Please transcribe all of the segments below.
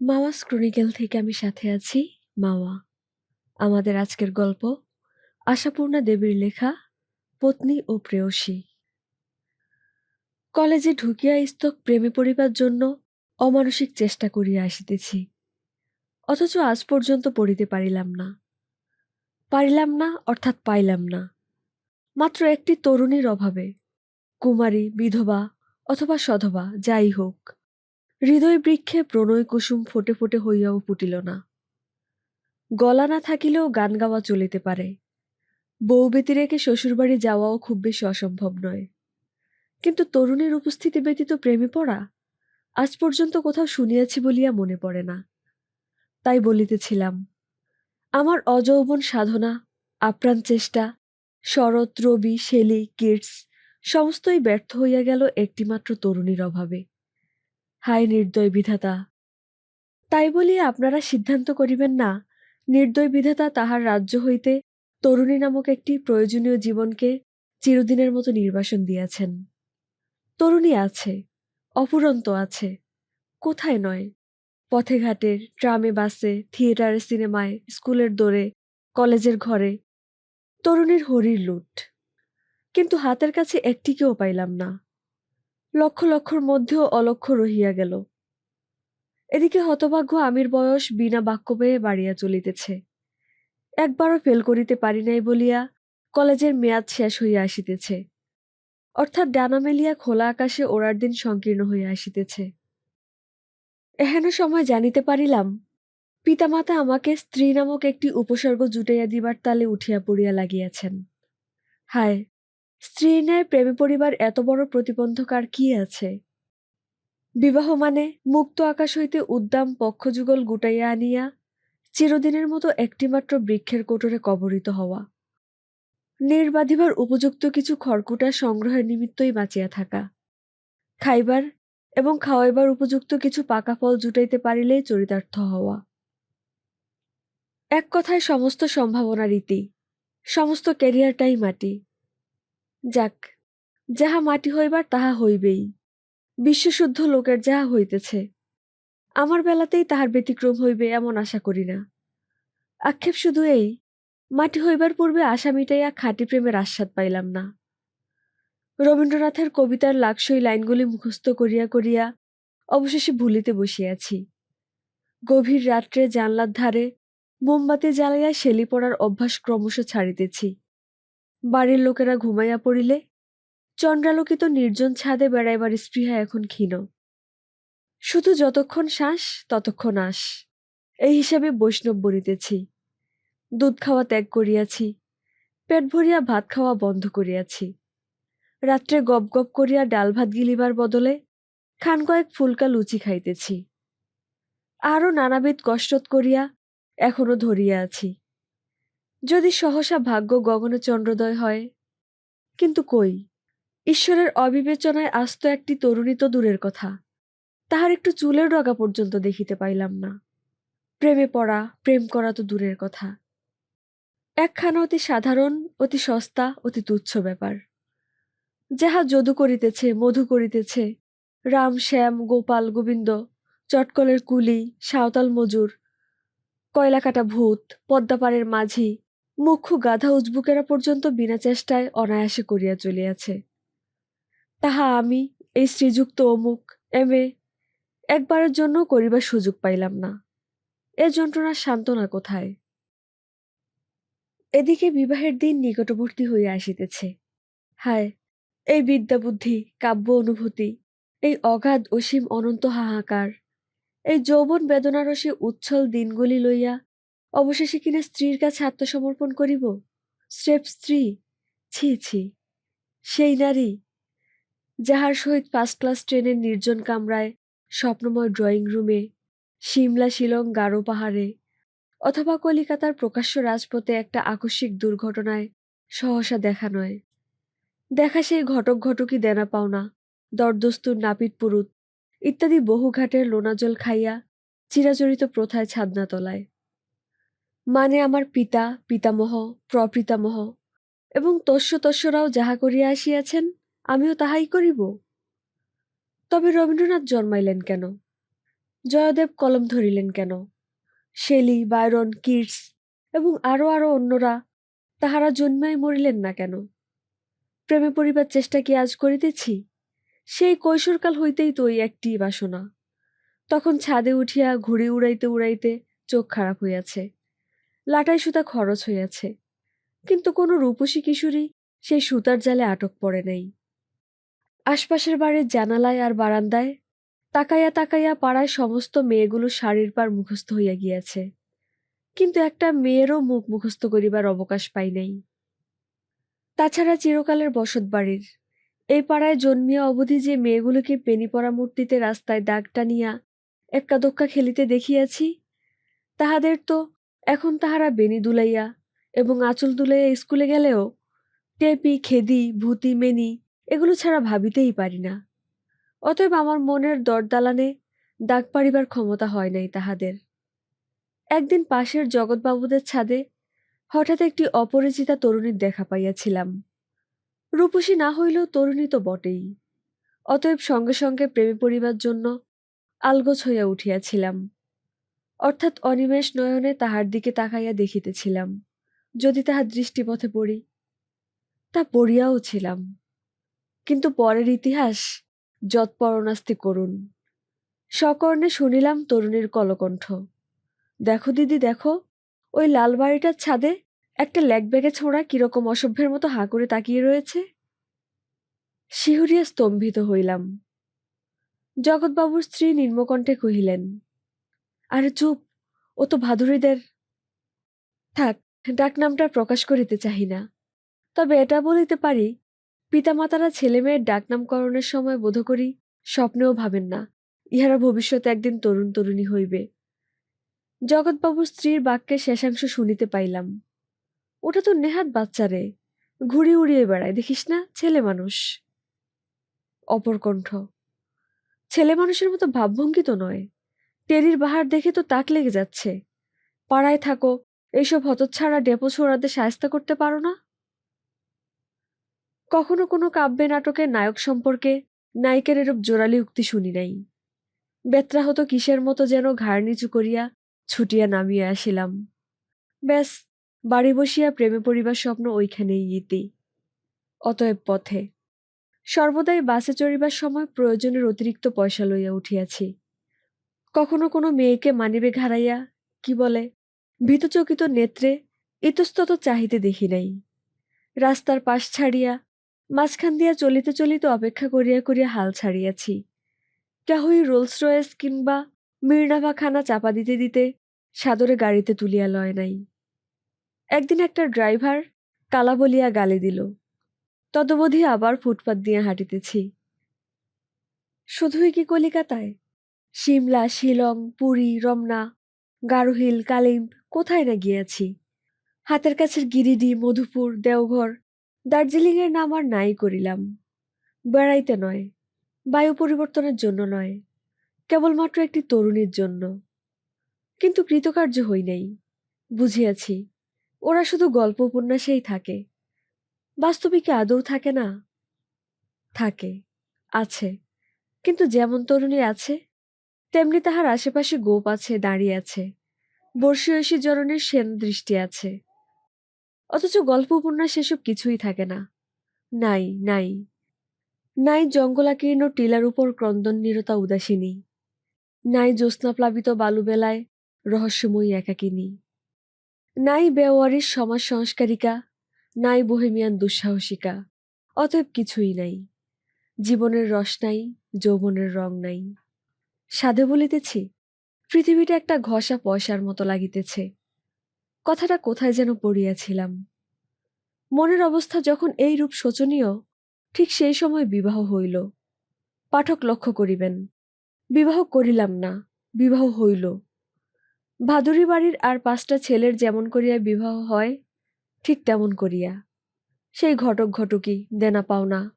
মাওয়াস ক্রনিকেল থেকে আমি সাথে আছি। মাওয়া আমাদের আজকের গল্প আশাপূর্ণা দেবীর লেখা পত্নী ও প্রেয়সী। কলেজে ঢুকিয়া ইস্তক প্রেমে পড়িবার জন্য অমানসিক চেষ্টা করিয়া আসিতেছি। অথচ আজ পর্যন্ত পড়িতে পারিলাম না। পারিলাম না, অর্থাৎ পাইলাম না। মাত্র একটি তরুণীর অভাবে। কুমারী, বিধবা অথবা সধবা, যাই হোক। হৃদয় বৃক্ষে প্রণয় কুসুম ফোটে ফোটে হইয়াও ফুটিল না। গলা না থাকিলেও গান গাওয়া চলিতে পারে। বউ বেতি রেখে শ্বশুরবাড়ি যাওয়াও খুব বেশি অসম্ভব নয়। কিন্তু তরুণীর উপস্থিতি ব্যতীত প্রেমে পড়া? আজ পর্যন্ত কোথাও শুনিয়াছি বলিয়া মনে পড়ে না। তাই বলিতেছিলাম, আমার অযৌবন সাধনা, আপ্রাণ চেষ্টা, শরৎ, রবি শেলি কিটস সমস্তই ব্যর্থ হইয়া গেল একটিমাত্র তরুণীর অভাবে। হায় নির্দয় বিধাতা। তাই বলিয়া আপনারা সিদ্ধান্ত করিবেন না, নির্দয় বিধাতা তাহার রাজ্য হইতে তরুণী নামক একটি প্রয়োজনীয় জীবনকে চিরদিনের মতো নির্বাসন দিয়াছেন। তরুণী আছে অপুরন্ত আছে, কোথায় নয়। পথে ঘাটের ট্রামে, বাসে, থিয়েটারে, সিনেমায়, স্কুলের দোরে, কলেজের ঘরে, তরুণীর হরির লুট। কিন্তু হাতের কাছে একটিকেও পাইলাম না। লক্ষ লক্ষর মধ্যেও অলক্ষ রহিয়া গেল। এদিকে হতভাগ্য আমির বয়স বিনা বাক্য পেয়ে বাড়িয়া চলিতেছে। একবারও ফেল করিতে পারি নাই বলিয়া কলেজের মেয়াদ শেষ হইয়া আসিতেছে। অর্থাৎ ডানা মেলিয়া খোলা আকাশে ওড়ার দিন সংকীর্ণ হইয়া আসিতেছে। এহেন সময় জানিতে পারিলাম, পিতামাতা আমাকে স্ত্রী নামক একটি উপসর্গ জুটাইয়া দিবার তালে উঠিয়া পড়িয়া লাগিয়াছেন। হায় স্ত্রীর ন্যায় প্রেমে পরিবার এত বড় প্রতিবন্ধক আর কি আছে? বিবাহ মানে মুক্ত আকাশ হইতে উদ্দাম পক্ষযুগল গুটাইয়া আনিয়া চিরদিনের মতো একটিমাত্র বৃক্ষের কোটরে কবরিত হওয়া। নির্বাধিবার উপযুক্ত কিছু খড়কুটা সংগ্রহের নিমিত্তই বাঁচিয়া থাকা। খাইবার এবং খাওয়াইবার উপযুক্ত কিছু পাকা ফল জুটাইতে পারিলেই চরিতার্থ হওয়া। এক কথায় সমস্ত সম্ভাবনা রীতি, সমস্ত ক্যারিয়ারটাই মাটি। যাক, যাহা মাটি হইবার, তাহা হইবেই। বিশ্বশুদ্ধ লোকের যাহা হইতেছে, আমার বেলাতেই তাহার ব্যতিক্রম হইবে এমন আশা করি না। আক্ষেপ শুধু এই, মাটি হইবার পূর্বে আশা মিটাইয়া খাঁটি প্রেমের আস্বাদ পাইলাম না। রবীন্দ্রনাথের কবিতার লাকসই লাইনগুলি মুখস্থ করিয়া করিয়া অবশেষে ভুলিতে বসিয়াছি। গভীর রাত্রে জানলার ধারে মোমবাতি জ্বালাইয়া শেলি পড়ার অভ্যাস ক্রমশ ছাড়িতেছি। বাড়ির লোকেরা ঘুমাইয়া পড়িলে চন্দ্রালোকিত নির্জন ছাদে বেড়াইবার স্পৃহা এখন ক্ষীণ। শুধু যতক্ষণ শ্বাস, ততক্ষণ আস এই হিসাবে বৈষ্ণব বনিতেছি। দুধ খাওয়া ত্যাগ করিয়াছি, পেট ভরিয়া ভাত খাওয়া বন্ধ করিয়াছি। রাত্রে গপ গপ করিয়া ডাল ভাত গিলিবার বদলে খান কয়েক ফুলকা লুচি খাইতেছি। আরও নানাবিধ কষ্টত করিয়া এখনও ধরিয়া আছি। যদি সহসা ভাগ্য গগনে চন্দ্রোদয় হয়। কিন্তু কই? ঈশ্বরের অবিবেচনায় আস্ত একটি তরুণী তো দূরের কথা। তাহার একটু চুলের ডগা পর্যন্ত দেখিতে পাইলাম না। প্রেমে পড়া, প্রেম করা তো দূরের কথা। একখানা অতি সাধারণ, অতি সস্তা, অতি তুচ্ছ ব্যাপার। যাহা যদু করিতেছে, মধু করিতেছে, রাম, শ্যাম, গোপাল, গোবিন্দ, চটকলের কুলি, সাঁওতাল মজুর কয়লা কাটা ভূত, পদ্মাপাড়ের মাঝি মুখ্য গাধা উজবুকেরা পর্যন্ত বিনা চেষ্টায় অনায়াসে করিয়া চলিয়াছে। তাহা আমি, এই শ্রীযুক্ত অমুক, এম এ, একবারের জন্য করিবার সুযোগ পাইলাম না। এ যন্ত্রণার সান্ত্বনা কোথায়? এদিকে বিবাহের দিন নিকটবর্তী হইয়া আসিতেছে। হায়, এই বিদ্যা বুদ্ধি কাব্য অনুভূতি, এই অগাধ অসীম অনন্ত হাহাকার, এই যৌবন বেদনারসে উচ্ছল দিনগুলি লইয়া অবশেষে কিনা স্ত্রীর কাছে আত্মসমর্পণ করিব? স্রেফ স্ত্রী? ছি ছি। সেই নারী যাহার সহিত ফার্স্ট ক্লাস ট্রেনের নির্জন কামরায় স্বপ্নময় ড্রয়িং রুমে সিমলা শিলং গারো পাহাড়ে, অথবা কলিকাতার প্রকাশ্য রাজপথে একটা আকস্মিক দুর্ঘটনায় সহসা দেখা নয়। দেখা সেই ঘটক ঘটকি দেনা পাওনা, দরদস্তুর নাপিত পুরুত, ইত্যাদি বহু ঘাটের লোনাজল খাইয়া চিরাচরিত প্রথায় ছাদনা তলায় মানে আমার পিতা, পিতামহ, প্রপিতামহ। এবং তস্য তস্যরাও যাহা করিয়া আসিয়াছেন, আমিও তাহাই করিব। তবে রবীন্দ্রনাথ জন্মাইলেন কেন? জয়দেব কলম ধরিলেন কেন? শেলি বায়রন কিটস এবং আরও আরও অন্যরা তাহারা জন্মাই মরিলেন না কেন? প্রেমে পড়িবার চেষ্টা কি আজ করিতেছি? সেই কৈশোরকাল হইতেই তো ওই একটি বাসনা। তখন ছাদে উঠিয়া ঘুড়ি উড়াইতে উড়াইতে চোখ খারাপ হইয়াছে। লাটাই সুতা খরচ হইয়াছে। কিন্তু কোনো রূপসী কিশোরী সেই সুতার জালে আটক পড়ে নাই। আশপাশের বাড়ির জানালায় আর বারান্দায় তাকাইয়া তাকাইয়া পাড়ায় সমস্ত মেয়েগুলো শাড়ির পার মুখস্থ হইয়া গিয়াছে। কিন্তু একটা মেয়েরও মুখ মুখস্থ করিবার অবকাশ পাই নাই। তাছাড়া চিরকালের বসত বাড়ির। এই পাড়ায় জন্মিয়া অবধি যে মেয়েগুলোকে পেনি পরা মূর্তিতে রাস্তায় দাগ টানিয়া এক্কা দোক্কা খেলিতে দেখিয়াছি, তাহাদের তো এখন তাহারা বেনি দুলাইয়া এবং আঁচল দুলাইয়া স্কুলে গেলেও টেপি, খেদি, ভূতি, মেনি এগুলো ছাড়া ভাবিতেই পারি না। অতএব আমার মনের দরদালানে দাগ পাড়িবার ক্ষমতা হয় নাই তাহাদের। একদিন পাশের জগৎবাবুদের ছাদে হঠাৎ একটি অপরিচিতা তরুণীর দেখা পাইয়াছিলাম। রূপসী না হইলেও তরুণী তো বটেই। অতএব সঙ্গে সঙ্গে প্রেমে পড়িবার জন্য আলগোছ হইয়া উঠিয়াছিলাম। অর্থাৎ অনিমেষ নয়নে তাহার দিকে তাকাইয়া দেখিতেছিলাম, যদি তাহার দৃষ্টিপথে পড়ি। তা পড়িয়াও ছিলাম। কিন্তু পরের ইতিহাস যৎপরণাস্তি করুন। সকর্ণে শুনিলাম তরুণীর কলকণ্ঠ, দেখো দিদি, দেখো, ওই লাল বাড়িটার ছাদে একটা ল্যাগ ব্যাগে ছোঁড়া কীরকম অসভ্যের মতো হাঁ করে তাকিয়ে রয়েছে? শিহরিয়া স্তম্ভিত হইলাম। জগৎবাবুর স্ত্রী নিম্নকণ্ঠে কহিলেন আরে চুপ, ও তো ভাদুরীদের। থাক ডাকনামটা প্রকাশ করিতে চাহি না। তবে এটা বলিতে পারি, পিতামাতারা ছেলেমেয়ের ডাকনামকরণের সময় বোধ করি স্বপ্নেও ভাবেন না, ইহারা ভবিষ্যতে একদিন তরুণ তরুণী হইবে। জগৎবাবুর স্ত্রীর বাক্যে শেষাংশ শুনিতে পাইলাম, ওটা তো নেহাত বাচ্চারে ঘুড়ি উড়িয়ে বেড়ায়, দেখিস না, ছেলে মানুষ। অপর কণ্ঠ, ছেলে মানুষের মতো ভাবভঙ্গি তো নয় টেরির বাহার দেখে তো তাক লেগে যাচ্ছে। পাড়ায় থাকো এইসব হতচ্ছাড়া ডেপো ছোড়াদের সায়স্তা করতে পারো না? কখনো কোনো কাব্যে নাটকে নায়ক সম্পর্কে নায়িকের এরূপ জোরালি উক্তি শুনি নাই। বেত্রা হতো কিসের মতো যেন ঘাড় নিচু করিয়া ছুটিয়া নামিয়া আসিলাম। ব্যাস, বাড়ি বসিয়া প্রেমে পড়িবার স্বপ্ন ওইখানেই ইতি। অতএব পথে। সর্বদাই বাসে চড়িবার সময় প্রয়োজনের অতিরিক্ত পয়সা লইয়া উঠিয়াছি। কখনো কোনো মেয়েকে মানিবে ঘাড়াইয়া, কি বলে, ভীতচকিত নেত্রে ইতস্তত চাহিতে দেখি নাই। রাস্তার পাশ ছাড়িয়া, মাঝখান দিয়া চলিতে চলিতে অপেক্ষা করিয়া করিয়া হাল ছাড়িয়াছি। কেহই রোলস রয়েস কিংবা মির্নাভা খানা চাপা দিতে দিতে সাদরে গাড়িতে তুলিয়া লয় নাই। একদিন একটা ড্রাইভার কালা বলিয়া গালি দিল। তদবধি আবার ফুটপাত দিয়া হাঁটিতেছি। শুধুই কি কলিকাতায়? সিমলা শিলং, পুরী, রমনা, গারোহিল কালিম কোথায় না গিয়াছি। হাতের কাছের গিরিডি, মধুপুর, দেওঘর, দার্জিলিংয়ের নাম আর নাই করিলাম। বেড়াইতে নয়, বায়ু পরিবর্তনের জন্য নয়, কেবলমাত্র একটি তরুণীর জন্য। কিন্তু কৃতকার্য হই নাই, বুঝিয়াছি, ওরা শুধু গল্প উপন্যাসেই থাকে, বাস্তবিকে কি আদৌ থাকে না? থাকে, আছে, কিন্তু যেমন তরুণী আছে তেমনি তাহার আশেপাশে গোপ আছে, দাঁড়িয়ে আছে। বর্ষী ঐশী জননের সেন দৃষ্টি আছে। অথচ গল্প উপন্যাস এসব কিছুই থাকে না। নাই নাই। নাই জঙ্গলাকীর্ণ টিলার উপর ক্রন্দন নিরতা উদাসিনী নাই জ্যোৎস্নাপ্লাবিত বালুবেলায় রহস্যময়ী একাকিনী নাই। বেওয়ারির সমাজ সংস্কারিকা, নাই bohemian দুঃসাহসিকা। অতএব কিছুই নাই। জীবনের রস নাই, যৌবনের রং নাই। সাধে বলিতেছি, পৃথিবীটা একটা ঘষা পয়সার মতো লাগিতেছে। কথাটা কোথায় যেন পড়িয়াছিলাম। মনের অবস্থা যখন এই রূপ শোচনীয়, ঠিক সেই সময় বিবাহ হইল। পাঠক লক্ষ্য করিবেন, বিবাহ করিলাম না, বিবাহ হইল। ভাদুরী বাড়ির আর পাঁচটা ছেলের যেমন করিয়া বিবাহ হয়, ঠিক তেমন করিয়া। সেই ঘটক ঘটকি, দেনা পাওনা,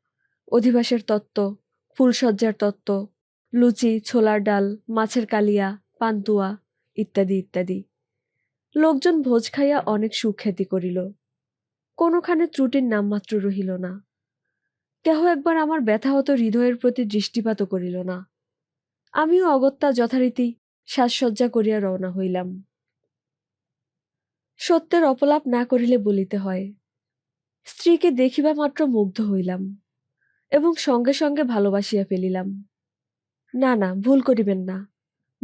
অধিবাসের তত্ত্ব ফুলসজ্জার তত্ত্ব লুচি, ছোলার ডাল, মাছের কালিয়া, পান্তুয়া ইত্যাদি ইত্যাদি। লোকজন ভোজ খাইয়া অনেক সুখ্যাতি করিল। কোনোখানে ত্রুটির নামমাত্র রহিল না। কেহ একবার আমার ব্যথাহত হৃদয়ের প্রতি দৃষ্টিপাতও করিল না। আমিও অগত্যা যথারীতি সাজসজ্জা করিয়া রওনা হইলাম। সত্যের অপলাপ না করিলে বলিতে হয়। স্ত্রীকে দেখিবা মাত্র মুগ্ধ হইলাম এবং সঙ্গে সঙ্গে ভালোবাসিয়া ফেলিলাম। না না, ভুল করিবেন না।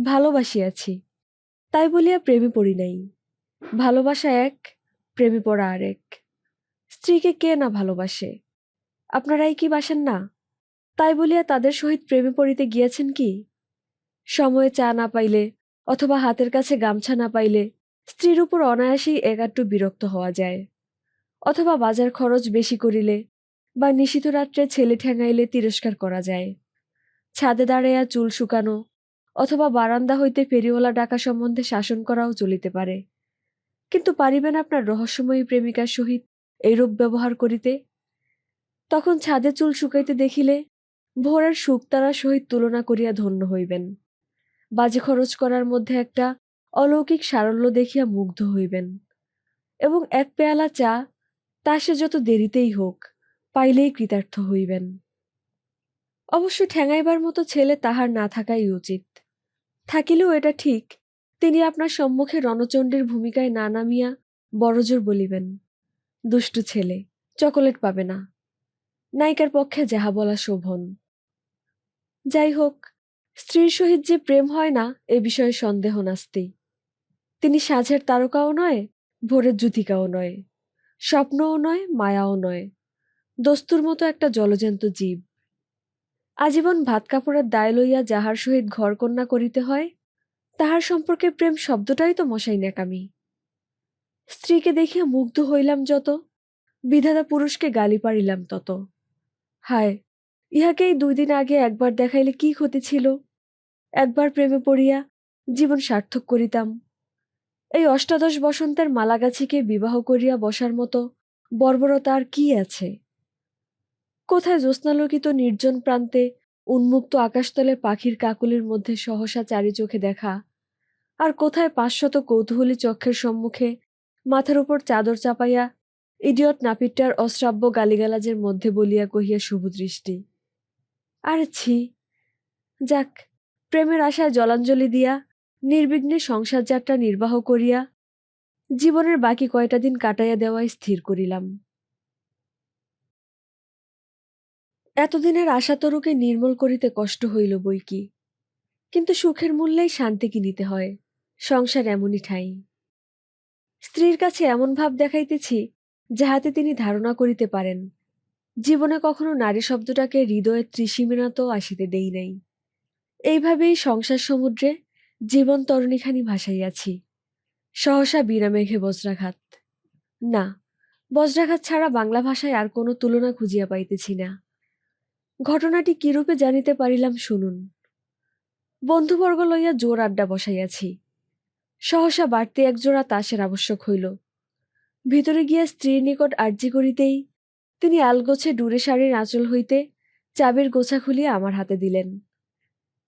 ভালোবাসিয়াছি তাই বলিয়া প্রেমে পড়ি নাই। ভালোবাসা এক, প্রেমে পড়া আরেক। স্ত্রীকে কে না ভালোবাসে? আপনারাই কি বাসেন না? তাই বলিয়া তাদের সহিত প্রেমে পড়িতে গিয়েছেন কি? সময়ে চা না পাইলে অথবা হাতের কাছে গামছা না পাইলে স্ত্রীর উপর অনায়াসেই একাট্টু বিরক্ত হওয়া যায়। অথবা বাজার খরচ বেশি করিলে বা নিশিত রাত্রে ছেলে ঠেঙাইলে তিরস্কার করা যায়। ছাদে দাঁড়াইয়া চুল শুকানো অথবা বারান্দা হইতে ফেরিওয়ালা ডাকা সম্বন্ধে শাসন করাও চলিতে পারে। কিন্তু পারিবেন আপনার রহস্যময়ী প্রেমিকার সহিত এইরূপ ব্যবহার করিতে? তখন ছাদে চুল শুকাইতে দেখিলে ভোরের শুকতারার সহিত তুলনা করিয়া ধন্য হইবেন। বাজে খরচ করার মধ্যে একটা অলৌকিক সারল্য দেখিয়া মুগ্ধ হইবেন। এবং এক পেয়ালা চা তা সে যত দেরিতেই হোক পাইলেই কৃতার্থ হইবেন। অবশ্য ঠেঙাইবার মতো ছেলে তাহার না থাকাই উচিত। থাকিলেও এটা ঠিক, তিনি আপনার সম্মুখে রণচণ্ডীর ভূমিকায় না নামিয়া বড়জোর বলিবেন, দুষ্টু ছেলে, চকোলেট পাবে না, নায়িকার পক্ষে যাহা বলা শোভন। যাই হোক, স্ত্রীর সহিত যে প্রেম হয় না, এ বিষয়ে সন্দেহ নাস্তি। তিনি সাঁঝের তারকাও নয়, ভোরের জুতিকাও নয়, স্বপ্নও নয়, মায়াও নয়, দস্তুর মতো একটা জলজন্ত জীব। আজীবন ভাত কাপড়ের দায় লইয়া যাহার সহিত ঘরকন্যা করিতে হয়, তাহার সম্পর্কে প্রেম শব্দটাই তো মশাই ন্যাকামি। স্ত্রীকে দেখিয়া মুগ্ধ হইলাম যত, বিধাতা পুরুষকে গালি পারিলাম তত। হায়, ইহাকেই দুই দিন আগে একবার দেখাইলে কি ক্ষতি ছিল? একবার প্রেমে পড়িয়া জীবন সার্থক করিতাম। এই অষ্টাদশ বসন্তের মালাগাছিকে বিবাহ করিয়া বসার মতো বর্বরতা আর কি আছে? কোথায় জ্যোৎস্নালোকিত নির্জন প্রান্তে উন্মুক্ত আকাশতলে পাখির কাকুলির মধ্যে সহসা চারি চোখে দেখা। আর কোথায় পাঁচশত কৌতূহলী চক্ষের সম্মুখে মাথার উপর চাদর চাপাইয়া ইডিয়ট নাপিটটার অশ্রাব্য গালিগালাজের মধ্যে বলিয়া কহিয়া শুভ দৃষ্টি আরে ছি, যাক, প্রেমের আশায় জলাঞ্জলি দিয়া, নির্বিঘ্নে সংসার যাত্রা নির্বাহ করিয়া জীবনের বাকি কয়টা দিন কাটাইয়া দেওয়াই স্থির করিলাম। এতদিনের আশাতরুকে নির্মূল করিতে কষ্ট হইল বই কি। কিন্তু সুখের মূল্যেই শান্তি কিনিতে হয়? সংসার এমনই ঠাই। স্ত্রীর কাছে এমন ভাব দেখাইতেছি, যাহাতে তিনি ধারণা করিতে পারেন। জীবনে কখনো নারী শব্দটাকে হৃদয়ের ত্রিসীমিনাত আসিতে দেই নাই। এইভাবেই সংসার সমুদ্রে জীবন তরণীখানি ভাসাইয়াছি। সহসা বিনামেঘে বজ্রাঘাত। না, বজ্রাঘাত ছাড়া বাংলা ভাষায় আর কোনো তুলনা খুঁজিয়া পাইতেছি না। ঘটনাটি কিরূপে জানিতে পারিলাম, শুনুন। বন্ধুবর্গ লইয়া জোর আড্ডা বসাইয়াছি। সহসা বাড়তি একজোড়া তাসের আবশ্যক হইল। ভিতরে গিয়া স্ত্রীর নিকট আর্জি করিতেই তিনি আলগোছে ডুরে শাড়ির আঁচল হইতে চাবির গোছা খুলিয়া আমার হাতে দিলেন।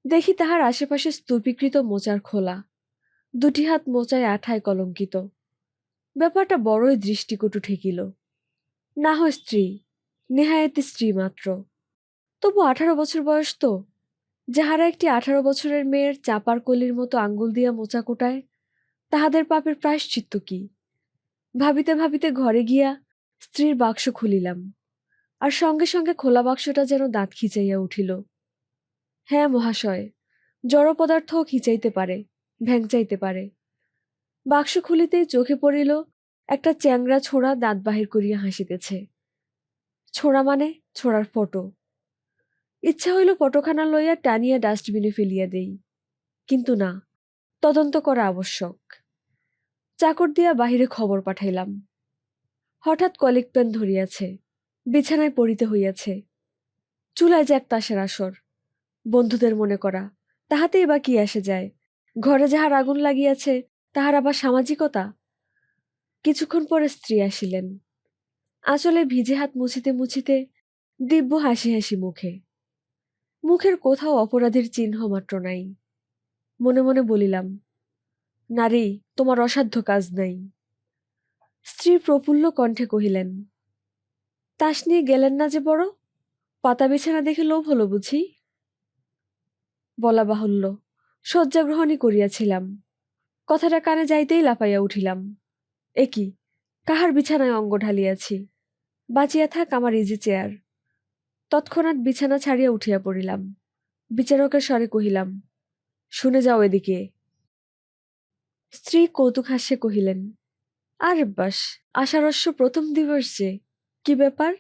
দেখি তাহার আশেপাশে স্তূপীকৃত মোচার খোলা। দুটি হাত মোচায় আঠায় কলঙ্কিত। ব্যাপারটা বড়ই দৃষ্টিকটু ঠেকিল। না হয় স্ত্রী নেহায়েতি স্ত্রী মাত্র তবু আঠারো বছর বয়স তো। যাহারা একটি আঠারো বছরের মেয়ের চাপার কলির মতো আঙ্গুল দিয়া মোচা কোটায়, তাহাদের পাপের প্রায়শ্চিত্ত কি? ভাবিতে ভাবিতে ঘরে গিয়া স্ত্রীর বাক্স খুলিলাম, আর সঙ্গে সঙ্গে খোলা বাক্সটা যেন দাঁত খিচাইয়া উঠিল। হ্যাঁ মহাশয়, জড় পদার্থও খিচাইতে পারে, ভ্যাংচাইতে পারে। বাক্স খুলিতেই চোখে পড়িল একটা চ্যাংরা ছোড়া দাঁত বাহির করিয়া হাসিতেছে। ছোড়া মানে ছোড়ার ফটো। ইচ্ছা হইল ফটোখানা লইয়া টানিয়া ডাস্টবিনে ফেলিয়া দেই। কিন্তু না, তদন্ত করা আবশ্যক। চাকর দিয়া বাহিরে খবর পাঠাইলাম। হঠাৎ কলিক পেন ধরিয়াছে, বিছানায় পড়িতে হইয়াছে। চুলায় যাক তাসের আসর। বন্ধুদের মনে করা, তাহাতেই বা কি আসে যায়? ঘরে যাহার আগুন লাগিয়াছে, তাহার আবার সামাজিকতা? কিছুক্ষণ পরে স্ত্রী আসিলেন। আঁচলে ভিজে হাত মুছিতে মুছিতে দিব্য হাসি হাসি মুখে। মুখের কোথাও অপরাধের চিহ্ন মাত্র নাই। মনে মনে বলিলাম, নারী, তোমার অসাধ্য কাজ নাই। স্ত্রী প্রফুল্ল কণ্ঠে কহিলেন, তাস নিয়ে গেলেন না যে বড়? পাতা বিছানা দেখে লোভ হলো বুঝি? বলা বাহুল্য, শয্যা গ্রহণই করিয়াছিলাম। কথাটা কানে যাইতেই লাফাইয়া উঠিলাম। এ কি কাহার বিছানায় অঙ্গ ঢালিয়াছি? বাঁচিয়া থাক আমার ইজি চেয়ার তৎক্ষণাৎ বিছানা ছাড়িয়া উঠিয়া পড়িলাম। বিচারকের স্বরে কহিলাম, শুনে যাও এদিকে। স্ত্রী কৌতুক হাস্যে কহিলেন, আর বাস আষাঢ়স্য প্রথম দিবস যে, কি ব্যাপার?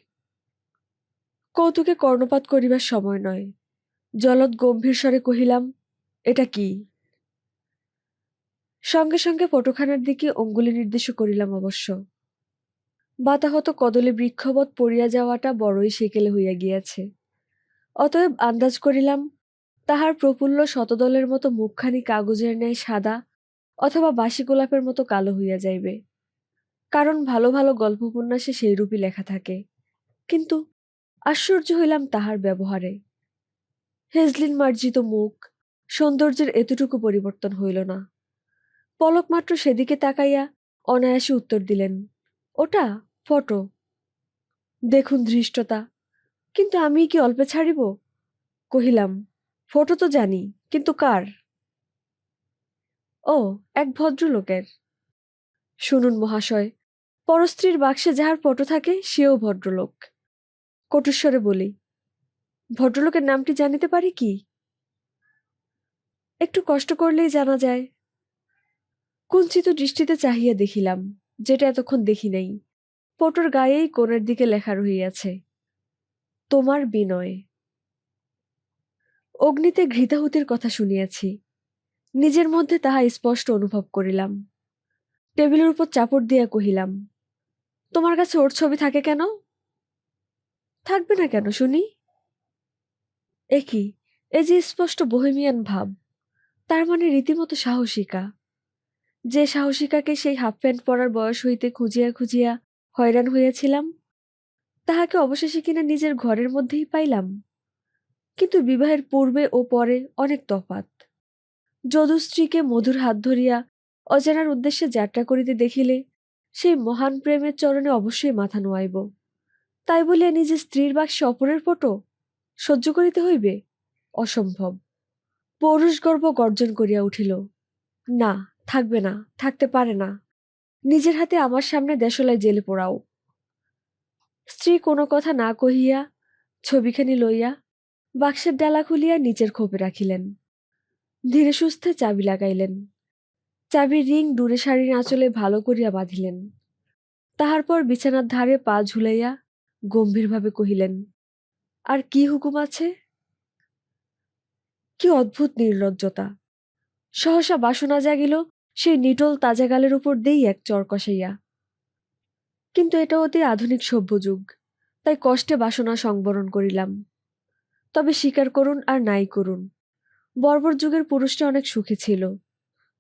কৌতুকে কর্ণপাত করিবার সময় নয় জলদ গম্ভীর স্বরে কহিলাম, এটা কি? সঙ্গে সঙ্গে পটুখানার দিকে অঙ্গুলি নির্দেশ করিলাম অবশ্য। বাতাহত কদলে বৃক্ষবৎ পড়িয়া যাওয়াটা বড়ই সেকেলে হইয়া গিয়াছে। অতএব আন্দাজ করিলাম, তাহার প্রফুল্ল শতদলের মতো মুখখানি কাগজের ন্যায় সাদা অথবা বাসি গোলাপের মতো কালো হইয়া যাইবে। কারণ ভালো ভালো গল্প উপন্যাসে সেইরূপই লেখা থাকে। কিন্তু আশ্চর্য হইলাম তাহার ব্যবহারে। হেজলিন মার্জিত মুখ, সৌন্দর্যের এতটুকু পরিবর্তন হইল না। পলক মাত্র সেদিকে তাকাইয়া অনায়াসে উত্তর দিলেন, ওটা ফটো। দেখুন ধৃষ্টতা। কিন্তু আমি কি অল্পে ছাড়িব? কহিলাম, ফটো তো জানি, কিন্তু কার? ও, এক ভদ্রলোকের। শুনুন মহাশয়, পরস্ত্রীর বাক্সে যাহার ফটো থাকে, সেও ভদ্রলোক। কটুস্বরে বলি, ভদ্রলোকের নামটি জানিতে পারি কি? একটু কষ্ট করলেই জানা যায়। কুঞ্চিত দৃষ্টিতে চাহিয়া দেখিলাম, যেটা এতক্ষণ দেখি নাই। ফটোর গায়েই কোণের দিকে লেখা রহিয়াছে, তোমার বিনয়। অগ্নিতে ঘৃতাহুতির কথা শুনিয়াছি, নিজের মধ্যে তাহা স্পষ্ট অনুভব করিলাম। টেবিলের উপর চাপড় দিয়া কহিলাম, তোমার কাছে ওর ছবি থাকে কেন? থাকবে না কেন, শুনি? এ কি এ যে স্পষ্ট বহেমিয়ান ভাব, তার মানে রীতিমতো সাহসিকা। যে সাহসিকাকে সেই হাফ প্যান্ট পরার বয়স হইতে খুঁজিয়া খুঁজিয়া হয়রান হইয়াছিলাম তাহাকে অবশেষে কিনা নিজের ঘরের মধ্যেই পাইলাম। কিন্তু বিবাহের পূর্বে ও পরে অনেক তফাত যদু স্ত্রীকে মধুর হাত ধরিয়া অজানার উদ্দেশ্যে যাত্রা করিতে দেখিলে সেই মহান প্রেমের চরণে অবশ্যই মাথা নোয়াইব। তাই বলিয়া নিজের স্ত্রীর বাক্সে অপরের ফটো সহ্য করিতে হইবে? অসম্ভব। পৌরুষ গর্ব গর্জন করিয়া উঠিল, না, থাকবে না, থাকতে পারে না। নিজের হাতে আমার সামনে দেশলায় জেলে পোড়াও। স্ত্রী কোনো কথা না কহিয়া ছবিখানি লইয়া বাক্সের ডালা খুলিয়া নিচের খোপে রাখিলেন। ধীরে সুস্থে চাবি লাগাইলেন। চাবির রিং দূরে শাড়ির আঁচলে ভালো করিয়া বাঁধিলেন। তাহার পর বিছানার ধারে পা ঝুলাইয়া গম্ভীরভাবে কহিলেন, আর কি হুকুম আছে? কি অদ্ভুত নির্লজ্জতা। সহসা বাসনা জাগিল সেই নিটল তাজা গালের উপর দেই এক চর কষাইয়া। কিন্তু এটা অতি আধুনিক সভ্য যুগ, তাই কষ্টে বাসনা সংবরণ করিলাম। তবে স্বীকার করুন আর নাই করুন, বর্বর যুগের পুরুষটা অনেক সুখী ছিল।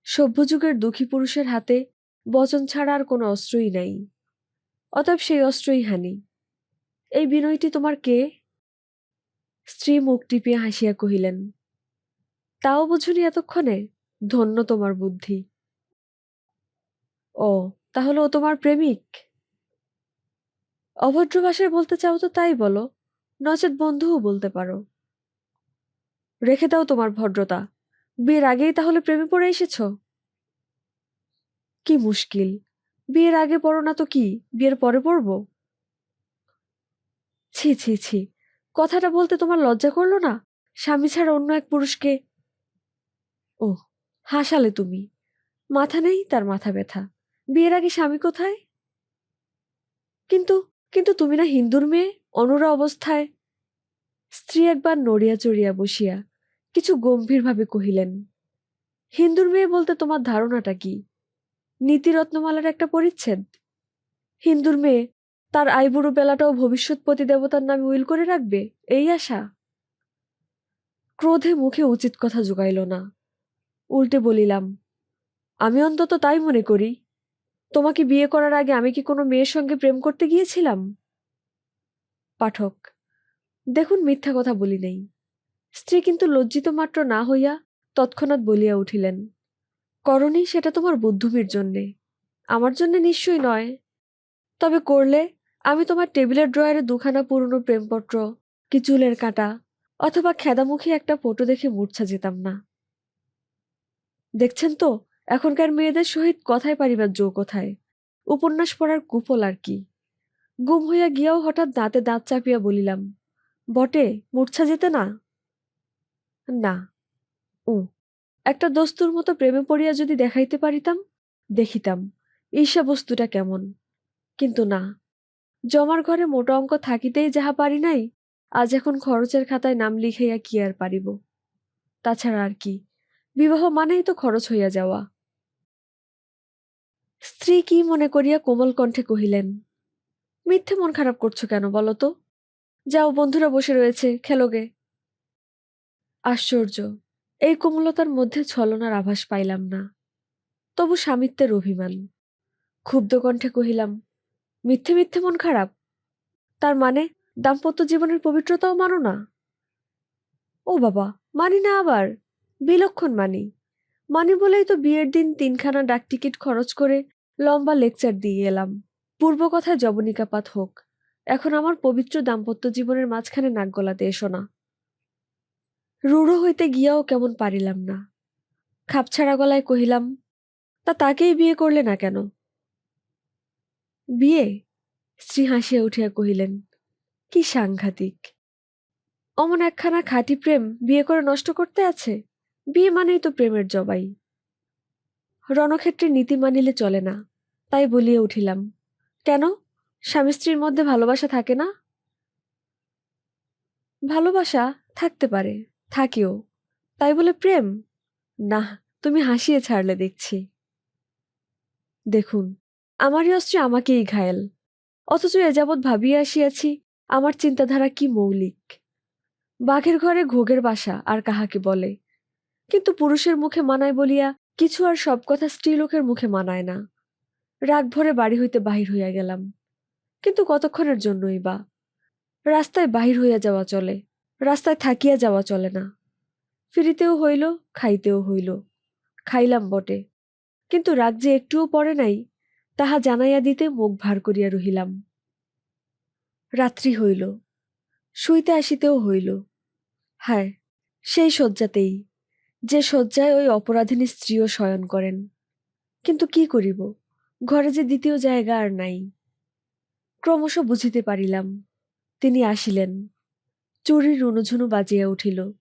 সভ্য যুগের দুঃখী পুরুষের হাতে বচন ছাড়া আর কোনো অস্ত্রই নাই, অতএব সেই অস্ত্রই হানি। এই বিনয়টি তোমার কে? স্ত্রী মুখ টিপিয়া হাসিয়া কহিলেন, তাও বুঝুনি এতক্ষণে? ধন্য তোমার বুদ্ধি। ও, তাহলে ও তোমার প্রেমিক? অভদ্র ভাষায় বলতে চাও তো তাই বলো। নচেত বন্ধুও বলতে পারো। রেখে দাও তোমার ভদ্রতা। বিয়ের আগেই তাহলে প্রেমে পড়ে এসেছ? কি মুশকিল। বিয়ের আগে পড়ো না তো কি? বিয়ের পরে পড়ব? ছি ছি ছি। কথাটা বলতে তোমার লজ্জা করল না? স্বামী ছাড়া অন্য এক পুরুষকে ও হাসালে তুমি। মাথা নেই তার মাথা ব্যথা। বিয়ের আগে স্বামী কোথায়? কিন্তু কিন্তু তুমি না হিন্দুর মেয়ে, অনুরা অবস্থায়। স্ত্রী একবার নড়িয়া চড়িয়া বসিয়া কিছু গম্ভীরভাবে কহিলেন, হিন্দুর মেয়ে বলতে তোমার ধারণাটা কি? নীতিরত্নমালার একটা পরিচ্ছেদ? হিন্দুর মেয়ে তার আইবুড়ো বেলাটাও ভবিষ্যৎ প্রতি দেবতার নামে উইল করে রাখবে? এই আশা? ক্রোধে মুখে উচিত কথা জোগাইল না। উল্টে বলিলাম, আমি অন্তত তাই মনে করি। তোমাকে বিয়ে করার আগে আমি কি কোনো মেয়ের সঙ্গে প্রেম করতে গিয়েছিলাম? পাঠক, দেখুন মিথ্যা কথা বলি নেই। স্ত্রী কিন্তু লজ্জিত মাত্র না হইয়া তৎক্ষণাৎ বলিয়া উঠিলেন, করনি সেটা তোমার বুদ্ধুমির জন্যে। আমার জন্য নিশ্চয়ই নয়। তবে করলে আমি তোমার টেবিলের ড্রয়ারে দুখানা পুরনো প্রেমপত্র, কি চুলের কাঁটা, অথবা খেদামুখী একটা ফটো দেখে মূর্ছা যেতাম না। দেখছেন তো? এখনকার মেয়েদের সহিত কথায় পারিবার জো কোথায়? উপন্যাস পড়ার কুফল আর কি? গুম হইয়া গিয়াও হঠাৎ দাঁতে দাঁত চাপিয়া বলিলাম, বটে, মূর্ছা যেতে না? না। ও, একটা দস্তুর মতো প্রেমে পড়িয়া যদি দেখাইতে পারিতাম? দেখিতাম, ঈর্ষা বস্তুটা কেমন? কিন্তু না, জমার ঘরে মোটা অঙ্ক থাকিতেই যাহা পারি নাই, আজ এখন খরচের খাতায় নাম লিখাইয়া কি আর পারিব? তাছাড়া আর কি, বিবাহ মানেই তো খরচ হইয়া যাওয়া। স্ত্রী কি মনে করিয়া কোমল কণ্ঠে কহিলেন, মিথ্যে মন খারাপ করছ কেন বলো তো? যাও, বন্ধুরা বসে রয়েছে খেলোগে আশ্চর্য, এই কোমলতার মধ্যে ছলনার আভাস পাইলাম না। তবু স্বামিত্বের অভিমান। ক্ষুব্ধ কণ্ঠে কহিলাম, মিথ্যে মিথ্যে মন খারাপ? তার মানে দাম্পত্য জীবনের পবিত্রতাও মানো না? ও বাবা, মানি না আবার? বিলক্ষণ মানি। মানি বলেই তো বিয়ের দিন তিনখানা ডাক টিকিট খরচ করে লম্বা লেকচার দিয়ে এলাম। পূর্ব কথায় জবনিকাপাত হোক, এখন আমার পবিত্র দাম্পত্য জীবনের মাঝখানে নাক গলাতে এসো না। রূঢ় হইতে গিয়াও কেমন পারিলাম না। খাপছাড়া গলায় কহিলাম, তা তাকেই বিয়ে করলে না কেন? বিয়ে? স্ত্রী হাসিয়া উঠিয়া কহিলেন, কি সাংঘাতিক। অমন একখানা খাঁটি প্রেম বিয়ে করে নষ্ট করতে আছে? বিয়ে মানেই তো প্রেমের জবাই। রণক্ষেত্রে নীতি মানিলে চলে না, তাই বলিয়া উঠিলাম, কেন? স্বামী স্ত্রীর মধ্যে ভালোবাসা থাকে না? ভালোবাসা থাকতে পারে, থাকিও, তাই বলে প্রেম? না তুমি হাসিয়ে ছাড়লে দেখছি। দেখুন, আমারই অস্ত্রে আমাকেই ঘায়েল, অথচ এ যাবৎ ভাবিয়া আসিয়াছি, আমার চিন্তাধারা কি মৌলিক? বাঘের ঘরে ঘোগের বাসা আর কাহাকে বলে? কিন্তু পুরুষের মুখে মানায় বলিয়া কিছু আর সব কথা স্ত্রীলোকের মুখে মানায় না। রাগ ভরে বাড়ি হইতে বাহির হইয়া গেলাম। কিন্তু কতক্ষণের জন্যই বা? রাস্তায় বাহির হইয়া যাওয়া চলে, রাস্তায় থাকিয়া যাওয়া চলে না। ফিরিতেও হইল, খাইতেও হইল। খাইলাম বটে। কিন্তু রাগ যে একটুও পড়ে নাই, তাহা জানাইয়া দিতে মুখ ভার করিয়া রহিলাম। রাত্রি হইল, শুইতে আসিতেও হইল। হায়, সেই শয্যাতেই যে শয্যায় ওই অপরাধিনী স্ত্রীও শয়ন করেন। কিন্তু কি করিব? ঘরে যে দ্বিতীয় জায়গা আর নাই। ক্রমশ বুঝিতে পারিলাম, তিনি আসিলেন। চুরির রুনুঝুনু বাজিয়া উঠিল।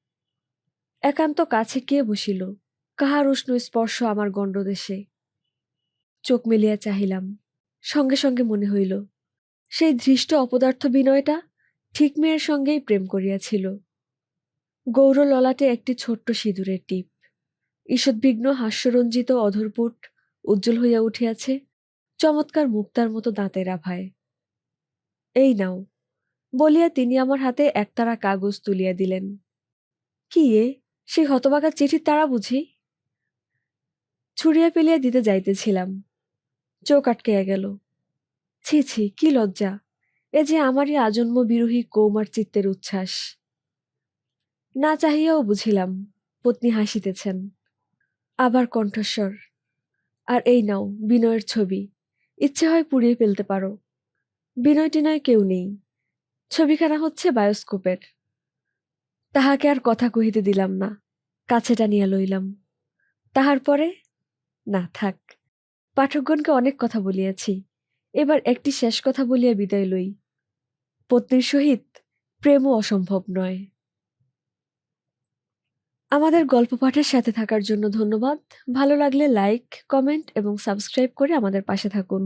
একান্ত কাছে কে বসিল? কাহার উষ্ণ স্পর্শ আমার গণ্ডদেশে? চোখ মেলিয়া চাহিলাম। সঙ্গে সঙ্গে মনে হইল, সেই ধৃষ্ট অপদার্থ বিনয়টা ঠিক মেয়ের সঙ্গেই প্রেম করিয়াছিল। গৌর ললাটে একটি ছোট্ট সিঁদুরের টিপ। ঈষদ্বিঘ্ন হাস্যরঞ্জিত অধরপুট উজ্জ্বল হইয়া উঠিয়াছে চমৎকার মুক্তার মতো দাঁতের আভায়। এই নাও। বলিয়া তিনি আমার হাতে একতারা কাগজ তুলিয়া দিলেন। কি এ? সেই হতবাগা চিঠির তারা বুঝি? ছুড়িয়া ফেলিয়া দিতে যাইতেছিলাম। চোখ আটকাইয়া গেল। ছি ছি, কি লজ্জা! এ যে আমারই আজন্ম বিরোহী কৌমার চিত্তের উচ্ছ্বাস! না চাহিয়াও বুঝিলাম, পত্নী হাসিতেছেন। আবার কণ্ঠস্বর, আর এই নাও, বিনয়ের ছবি। ইচ্ছে হয় পুড়িয়ে ফেলতে পারো। বিনয় টিনয় কেউ নেই। ছবিখানা হচ্ছে বায়োস্কোপের। তাহাকে আর কথা কহিতে দিলাম না, কাছে টানিয়া লইলাম। তাহার পরে, না, থাক, পাঠকগণকে অনেক কথা বলিয়াছি। এবার একটি শেষ কথা বলিয়া বিদায় লই। পত্নীর সহিত প্রেমও অসম্ভব নয়। আমাদের গল্প পাঠের সাথে থাকার জন্য ধন্যবাদ। ভালো লাগলে লাইক কমেন্ট এবং সাবস্ক্রাইব করে আমাদের পাশে থাকুন।